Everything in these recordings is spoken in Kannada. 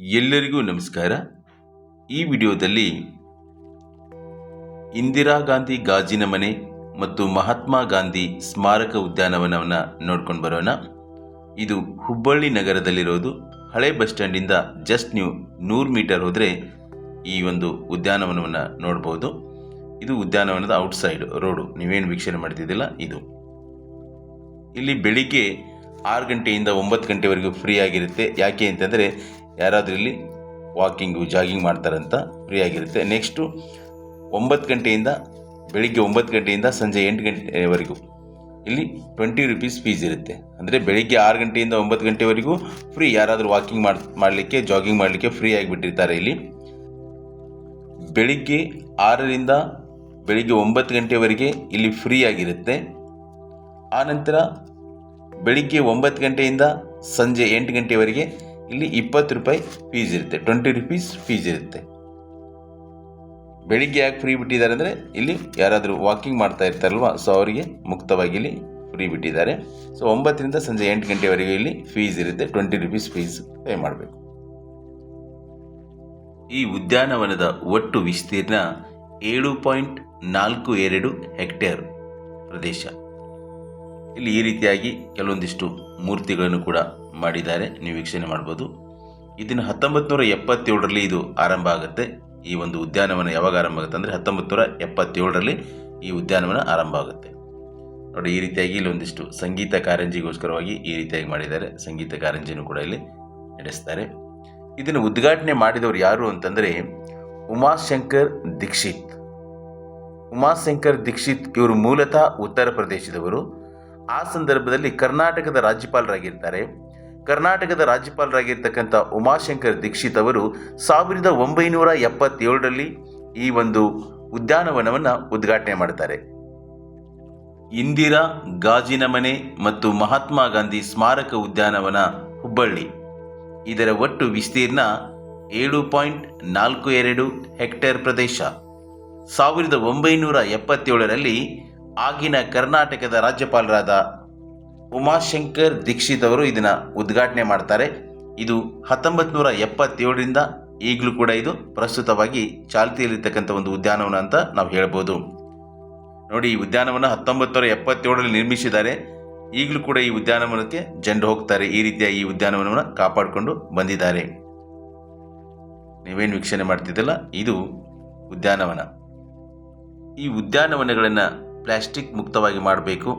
ಎಲ್ಲರಿಗೂ ನಮಸ್ಕಾರ. ಈ ವಿಡಿಯೋದಲ್ಲಿ ಇಂದಿರಾ ಗಾಂಧಿ ಗಾಜಿನ ಮನೆ ಮತ್ತು ಮಹಾತ್ಮ ಗಾಂಧಿ ಸ್ಮಾರಕ ಉದ್ಯಾನವನವನ್ನು ನೋಡ್ಕೊಂಡು ಬರೋಣ. ಇದು ಹುಬ್ಬಳ್ಳಿ ನಗರದಲ್ಲಿರೋದು. ಹಳೆ ಬಸ್ ಸ್ಟ್ಯಾಂಡಿಂದ ಜಸ್ಟ್ ನೀವು ನೂರು ಮೀಟರ್ ಹೋದರೆ ಈ ಒಂದು ಉದ್ಯಾನವನವನ್ನು ನೋಡ್ಬೋದು. ಇದು ಉದ್ಯಾನವನದ ಔಟ್ಸೈಡ್ ರೋಡು. ನೀವೇನು ವೀಕ್ಷಣೆ ಮಾಡ್ತಿದ್ದಿಲ್ಲ, ಇದು. ಇಲ್ಲಿ ಬೆಳಿಗ್ಗೆ ಆರು ಗಂಟೆಯಿಂದ ಒಂಬತ್ತು ಗಂಟೆವರೆಗೂ ಫ್ರೀ ಆಗಿರುತ್ತೆ. ಯಾಕೆ ಅಂತಂದರೆ ಯಾರಾದರೂ ಇಲ್ಲಿ ವಾಕಿಂಗು ಜಾಗಿಂಗ್ ಮಾಡ್ತಾರಂತ ಫ್ರೀ ಆಗಿರುತ್ತೆ ನೆಕ್ಸ್ಟು ಒಂಬತ್ತು ಗಂಟೆಯಿಂದ ಬೆಳಿಗ್ಗೆ ಒಂಬತ್ತು ಗಂಟೆಯಿಂದ ಸಂಜೆ ಎಂಟು ಗಂಟೆವರೆಗೂ. ಇಲ್ಲಿ ಟ್ವೆಂಟಿ ರುಪೀಸ್ ಫೀಸ್ ಇರುತ್ತೆ. ಅಂದರೆ ಬೆಳಿಗ್ಗೆ ಆರು ಗಂಟೆಯಿಂದ ಒಂಬತ್ತು ಗಂಟೆವರೆಗೂ ಫ್ರೀ ಯಾರಾದರೂ ವಾಕಿಂಗ್ ಮಾಡಿ, ಮಾಡಲಿಕ್ಕೆ ಜಾಗಿಂಗ್ ಮಾಡಲಿಕ್ಕೆ ಫ್ರೀ ಆಗಿಬಿಟ್ಟಿರ್ತಾರೆ ಇಲ್ಲಿ. ಬೆಳಿಗ್ಗೆ ಆರರಿಂದ ಬೆಳಿಗ್ಗೆ ಒಂಬತ್ತು ಗಂಟೆವರೆಗೆ ಇಲ್ಲಿ ಫ್ರೀ ಆಗಿರುತ್ತೆ. ಆನಂತರ ಬೆಳಿಗ್ಗೆ ಒಂಬತ್ತು ಗಂಟೆಯಿಂದ ಸಂಜೆ ಎಂಟು ಗಂಟೆವರೆಗೆ ಇಲ್ಲಿ ಇಪ್ಪತ್ತು ರೂಪಾಯಿ ಫೀಸ್ ಇರುತ್ತೆ. ಟ್ವೆಂಟಿ ರುಪೀಸ್ ಫೀಸ್ ಇರುತ್ತೆ. ಬೆಳಿಗ್ಗೆ ಯಾಕೆ ಫ್ರೀ ಬಿಟ್ಟಿದ್ದಾರೆ ಅಂದರೆ ಇಲ್ಲಿ ಯಾರಾದರೂ ವಾಕಿಂಗ್ ಮಾಡ್ತಾ ಇರ್ತಾರಲ್ವ ಸೊ ಅವರಿಗೆ ಮುಕ್ತವಾಗಿ ಇಲ್ಲಿ ಫ್ರೀ ಬಿಟ್ಟಿದ್ದಾರೆ. ಸೊ ಒಂಬತ್ತರಿಂದ ಸಂಜೆ ಎಂಟು ಗಂಟೆವರೆಗೂ ಇಲ್ಲಿ ಫೀಸ್ ಇರುತ್ತೆ. ಟ್ವೆಂಟಿ ರುಪೀಸ್ ಫೀಸ್ ಪೇ ಮಾಡಬೇಕು. ಈ ಉದ್ಯಾನವನದ ಒಟ್ಟು ವಿಸ್ತೀರ್ಣ ಏಳು ಪಾಯಿಂಟ್ ನಾಲ್ಕು ಎರಡು ಹೆಕ್ಟೇರ್ ಪ್ರದೇಶ. ಇಲ್ಲಿ ಈ ರೀತಿಯಾಗಿ ಕೆಲವೊಂದಿಷ್ಟು ಮೂರ್ತಿಗಳನ್ನು ಕೂಡ ಮಾಡಿದ್ದಾರೆ. ನೀವು ವೀಕ್ಷಣೆ ಮಾಡ್ಬೋದು. ಇದನ್ನು ಹತ್ತೊಂಬತ್ತು ನೂರ ಎಪ್ಪತ್ತೇಳರಲ್ಲಿ ಇದು ಆರಂಭ ಆಗುತ್ತೆ. ಈ ಒಂದು ಉದ್ಯಾನವನ ಯಾವಾಗ ಆರಂಭ ಆಗುತ್ತೆ ಅಂದರೆ ಹತ್ತೊಂಬತ್ತು ನೂರ ಎಪ್ಪತ್ತೇಳರಲ್ಲಿ ಈ ಉದ್ಯಾನವನ ಆರಂಭ ಆಗುತ್ತೆ. ನೋಡಿ, ಈ ರೀತಿಯಾಗಿ ಇಲ್ಲಿ ಒಂದಿಷ್ಟು ಸಂಗೀತ ಕಾರಂಜಿಗೋಸ್ಕರವಾಗಿ ಈ ರೀತಿಯಾಗಿ ಮಾಡಿದ್ದಾರೆ. ಸಂಗೀತ ಕಾರಂಜಿನೂ ಕೂಡ ಇಲ್ಲಿ ನಡೆಸ್ತಾರೆ. ಇದನ್ನು ಉದ್ಘಾಟನೆ ಮಾಡಿದವರು ಯಾರು ಅಂತಂದರೆ ಉಮಾಶಂಕರ್ ದೀಕ್ಷಿತ್. ಉಮಾಶಂಕರ್ ದೀಕ್ಷಿತ್ ಇವರು ಮೂಲತಃ ಉತ್ತರ ಪ್ರದೇಶದವರು. ಆ ಸಂದರ್ಭದಲ್ಲಿ ಕರ್ನಾಟಕದ ರಾಜ್ಯಪಾಲರಾಗಿರ್ತಾರೆ. ಕರ್ನಾಟಕದ ರಾಜ್ಯಪಾಲರಾಗಿರ್ತಕ್ಕಂಥ ಉಮಾಶಂಕರ್ ದೀಕ್ಷಿತ್ ಅವರು ಸಾವಿರದ ಒಂಬೈನೂರ ಎಪ್ಪತ್ತೇಳರಲ್ಲಿ ಈ ಒಂದು ಉದ್ಯಾನವನವನ್ನು ಉದ್ಘಾಟನೆ ಮಾಡ್ತಾರೆ. ಇಂದಿರಾ, ಗಾಜಿನ ಮನೆ ಮತ್ತು ಮಹಾತ್ಮ ಗಾಂಧಿ ಸ್ಮಾರಕ ಉದ್ಯಾನವನ ಹುಬ್ಬಳ್ಳಿ. ಇದರ ಒಟ್ಟು ವಿಸ್ತೀರ್ಣ ಏಳು ಪಾಯಿಂಟ್ ನಾಲ್ಕು ಎರಡು ಹೆಕ್ಟೇರ್ ಪ್ರದೇಶ. ಸಾವಿರದ ಒಂಬೈನೂರ ಎಪ್ಪತ್ತೇಳರಲ್ಲಿ ಆಗಿನ ಕರ್ನಾಟಕದ ರಾಜ್ಯಪಾಲರಾದ ಉಮಾಶಂಕರ್ ದೀಕ್ಷಿತ್ ಅವರು ಇದನ್ನು ಉದ್ಘಾಟನೆ ಮಾಡ್ತಾರೆ. ಇದು ಹತ್ತೊಂಬತ್ತು ನೂರ ಎಪ್ಪತ್ತೇಳರಿಂದ ಈಗಲೂ ಕೂಡ ಇದು ಪ್ರಸ್ತುತವಾಗಿ ಚಾಲ್ತಿಯಲ್ಲಿರ್ತಕ್ಕಂಥ ಒಂದು ಉದ್ಯಾನವನ ಅಂತ ನಾವು ಹೇಳ್ಬೋದು. ನೋಡಿ, ಈ ಉದ್ಯಾನವನ ಹತ್ತೊಂಬತ್ತು ನೂರ ಎಪ್ಪತ್ತೇಳರಲ್ಲಿ ನಿರ್ಮಿಸಿದ್ದಾರೆ. ಈಗಲೂ ಕೂಡ ಈ ಉದ್ಯಾನವನಕ್ಕೆ ಜನರು ಹೋಗ್ತಾರೆ. ಈ ರೀತಿಯ ಈ ಉದ್ಯಾನವನವನ್ನು ಕಾಪಾಡಿಕೊಂಡು ಬಂದಿದ್ದಾರೆ. ನೀವೇನು ವೀಕ್ಷಣೆ ಮಾಡ್ತಿದ್ದಲ್ಲ ಇದು ಉದ್ಯಾನವನ. ಈ ಉದ್ಯಾನವನಗಳನ್ನು ಪ್ಲಾಸ್ಟಿಕ್ ಮುಕ್ತವಾಗಿ ಮಾಡಬೇಕು.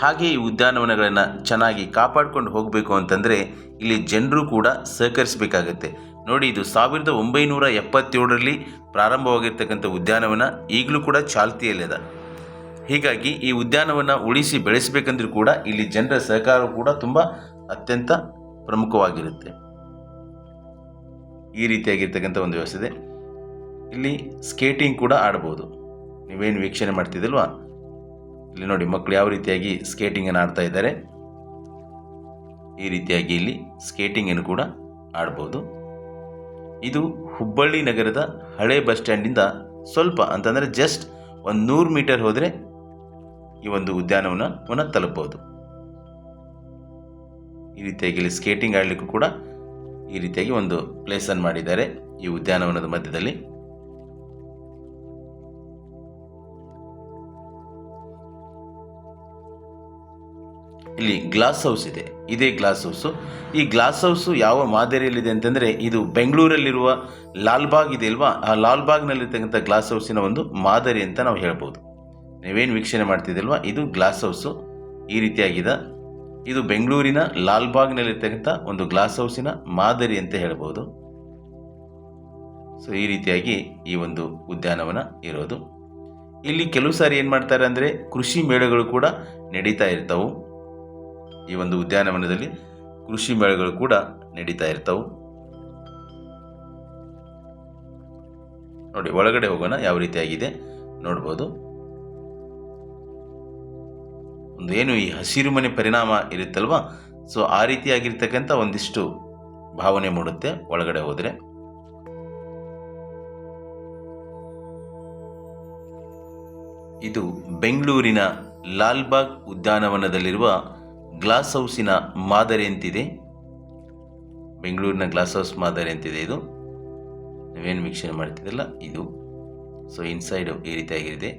ಹಾಗೆ ಈ ಉದ್ಯಾನವನಗಳನ್ನು ಚೆನ್ನಾಗಿ ಕಾಪಾಡ್ಕೊಂಡು ಹೋಗಬೇಕು ಅಂತಂದರೆ ಇಲ್ಲಿ ಜನರು ಕೂಡ ಸಹಕರಿಸಬೇಕಾಗತ್ತೆ. ನೋಡಿ, ಇದು ಸಾವಿರದ ಒಂಬೈನೂರ ಎಪ್ಪತ್ತೇಳರಲ್ಲಿ ಪ್ರಾರಂಭವಾಗಿರ್ತಕ್ಕಂಥ ಉದ್ಯಾನವನ ಈಗಲೂ ಕೂಡ ಚಾಲ್ತಿಯಲ್ಲಿದೆ ಹೀಗಾಗಿ ಈ ಉದ್ಯಾನವನ ಉಳಿಸಿ ಬೆಳೆಸಬೇಕಂದ್ರೂ ಕೂಡ ಇಲ್ಲಿ ಜನರ ಸಹಕಾರ ಕೂಡ ತುಂಬ ಅತ್ಯಂತ ಪ್ರಮುಖವಾಗಿರುತ್ತೆ. ಈ ರೀತಿಯಾಗಿರ್ತಕ್ಕಂಥ ಒಂದು ವ್ಯವಸ್ಥೆ ಇಲ್ಲಿ ಸ್ಕೇಟಿಂಗ್ ಕೂಡ ಆಡ್ಬೋದು. ನೀವೇನು ವೀಕ್ಷಣೆ ಮಾಡ್ತಿದ್ದಲ್ವಾ ಇಲ್ಲಿ ನೋಡಿ ಮಕ್ಕಳು ಯಾವ ರೀತಿಯಾಗಿ ಸ್ಕೇಟಿಂಗನ್ನು ಆಡ್ತಾ ಇದ್ದಾರೆ. ಈ ರೀತಿಯಾಗಿ ಇಲ್ಲಿ ಸ್ಕೇಟಿಂಗನ್ನು ಕೂಡ ಆಡ್ಬೋದು. ಇದು ಹುಬ್ಬಳ್ಳಿ ನಗರದ ಹಳೆ ಬಸ್ ಸ್ಟ್ಯಾಂಡಿಂದ ಸ್ವಲ್ಪ ಅಂತಂದರೆ ಜಸ್ಟ್ ಒಂದು ನೂರು ಮೀಟರ್ ಹೋದರೆ ಈ ಒಂದು ಉದ್ಯಾನವನವನ್ನು ತಲುಪಬಹುದು. ಈ ರೀತಿಯಾಗಿ ಇಲ್ಲಿ ಸ್ಕೇಟಿಂಗ್ ಆಡಲಿಕ್ಕೂ ಕೂಡ ಈ ರೀತಿಯಾಗಿ ಒಂದು ಪ್ಲೇಸನ್ನು ಮಾಡಿದ್ದಾರೆ ಈ ಉದ್ಯಾನವನದ ಮಧ್ಯದಲ್ಲಿ. ಇಲ್ಲಿ ಗ್ಲಾಸ್ ಹೌಸ್ ಇದೆ. ಇದೇ ಗ್ಲಾಸ್ ಹೌಸು ಈ ಗ್ಲಾಸ್ ಹೌಸು ಯಾವ ಮಾದರಿಯಲ್ಲಿದೆ ಅಂತಂದರೆ ಇದು ಬೆಂಗಳೂರಲ್ಲಿರುವ ಲಾಲ್ಬಾಗ್ ಇದೆ ಅಲ್ವಾ? ಆ ಲಾಲ್ಬಾಗ್ನಲ್ಲಿರ್ತಕ್ಕಂಥ ಗ್ಲಾಸ್ ಹೌಸಿನ ಒಂದು ಮಾದರಿ ಅಂತ ನಾವು ಹೇಳ್ಬೋದು. ನೀವೇನು ವೀಕ್ಷಣೆ ಮಾಡ್ತಿದ್ದಲ್ವ ಇದು ಗ್ಲಾಸ್ ಹೌಸು ಈ ರೀತಿಯಾಗಿದೆ. ಇದು ಬೆಂಗಳೂರಿನ ಲಾಲ್ಬಾಗ್ನಲ್ಲಿರ್ತಕ್ಕಂಥ ಒಂದು ಗ್ಲಾಸ್ ಹೌಸಿನ ಮಾದರಿ ಅಂತ ಹೇಳ್ಬೋದು. ಸೊ ಈ ರೀತಿಯಾಗಿ ಈ ಒಂದು ಉದ್ಯಾನವನ ಇರೋದು. ಇಲ್ಲಿ ಕೆಲವು ಸಾರಿ ಏನು ಮಾಡ್ತಾರೆ ಅಂದರೆ ಕೃಷಿ ಮೇಳಗಳು ಕೂಡ ನಡೀತಾ ಇರ್ತವು. ಈ ಒಂದು ಉದ್ಯಾನವನದಲ್ಲಿ ಕೃಷಿ ಮೇಳಗಳು ಕೂಡ ನಡೀತಾ ಇರ್ತವು. ನೋಡಿ, ಒಳಗಡೆ ಹೋಗೋಣ, ಯಾವ ರೀತಿಯಾಗಿದೆ ನೋಡ್ಬೋದು. ಒಂದು ಏನು ಈ ಹಸಿರು ಮನೆ ಪರಿಣಾಮ ಇರುತ್ತಲ್ವಾ? ಸೊ, ಆ ರೀತಿಯಾಗಿರ್ತಕ್ಕಂಥ ಒಂದಿಷ್ಟು ಭಾವನೆ ಮೂಡುತ್ತೆ ಒಳಗಡೆ ಹೋದರೆ. ಇದು ಬೆಂಗಳೂರಿನ ಲಾಲ್ಬಾಗ್ ಉದ್ಯಾನವನದಲ್ಲಿರುವ ಗ್ಲಾಸ್ ಹೌಸಿನ ಮಾದರಿ ಅಂತಿದೆ ಬೆಂಗಳೂರಿನ ಗ್ಲಾಸ್ ಹೌಸ್ ಮಾದರಿ ಅಂತಿದೆ ಇದು? ನೀವೇನು ಮಿಕ್ಸರ್ ಮಾಡ್ತಿದ್ದಲ್ಲ, ಇದು. ಸೊ ಇನ್ಸೈಡ್ ಈ ರೀತಿಯಾಗಿದೆ.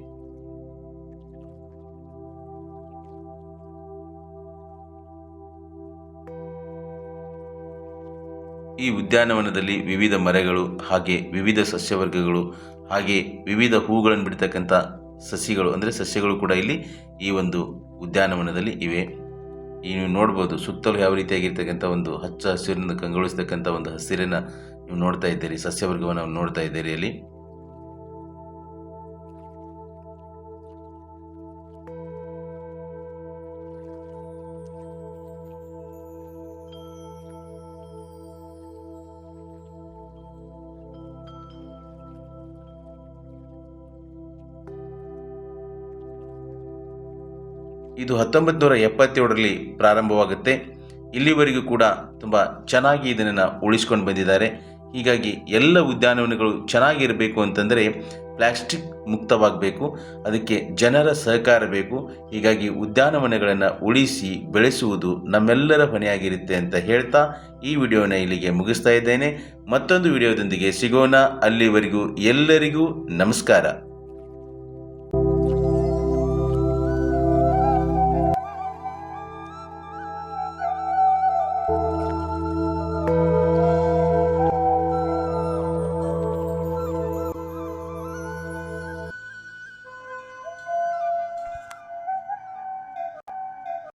ಈ ಉದ್ಯಾನವನದಲ್ಲಿ ವಿವಿಧ ಮರಗಳು, ಹಾಗೆ ವಿವಿಧ ಸಸ್ಯವರ್ಗಗಳು, ಹಾಗೆ ವಿವಿಧ ಹೂಗಳನ್ನು ಬಿಡ್ತಕ್ಕಂಥ ಸಸಿಗಳು, ಅಂದರೆ ಸಸ್ಯಗಳು ಕೂಡ ಇಲ್ಲಿ ಈ ಒಂದು ಉದ್ಯಾನವನದಲ್ಲಿ ಇವೆ. ಈ ನೀವು ನೋಡ್ಬೋದು ಸುತ್ತಲೂ ಯಾವ ರೀತಿಯಾಗಿರ್ತಕ್ಕಂಥ ಒಂದು ಹಚ್ಚ ಹಸಿರಿನಿಂದ ಕಂಗೊಳಿಸ್ತಕ್ಕಂಥ ಒಂದು ಹಸಿರನ್ನ ನೀವು ನೋಡ್ತಾ ಇದ್ದೀರಿ, ಸಸ್ಯವರ್ಗವನ್ನು ನೋಡ್ತಾ ಇದ್ದೀರಿ ಅಲ್ಲಿ. ಇದು ಹತ್ತೊಂಬತ್ತು ನೂರ ಎಪ್ಪತ್ತೇಳರಲ್ಲಿ ಪ್ರಾರಂಭವಾಗುತ್ತೆ. ಇಲ್ಲಿವರೆಗೂ ಕೂಡ ತುಂಬ ಚೆನ್ನಾಗಿ ಇದನ್ನು ಉಳಿಸ್ಕೊಂಡು ಬಂದಿದ್ದಾರೆ. ಹೀಗಾಗಿ ಎಲ್ಲ ಉದ್ಯಾನವನಗಳು ಚೆನ್ನಾಗಿರಬೇಕು ಅಂತಂದರೆ ಪ್ಲಾಸ್ಟಿಕ್ ಮುಕ್ತವಾಗಬೇಕು. ಅದಕ್ಕೆ ಜನರ ಸಹಕಾರ ಬೇಕು. ಹೀಗಾಗಿ ಉದ್ಯಾನವನಗಳನ್ನು ಉಳಿಸಿ ಬೆಳೆಸುವುದು ನಮ್ಮೆಲ್ಲರ ಹೊಣೆಯಾಗಿರುತ್ತೆ ಅಂತ ಹೇಳ್ತಾ ಈ ವಿಡಿಯೋನ ಇಲ್ಲಿಗೆ ಮುಗಿಸ್ತಾ ಇದ್ದೇನೆ. ಮತ್ತೊಂದು ವಿಡಿಯೋದೊಂದಿಗೆ ಸಿಗೋಣ. ಅಲ್ಲಿವರೆಗೂ ಎಲ್ಲರಿಗೂ ನಮಸ್ಕಾರ.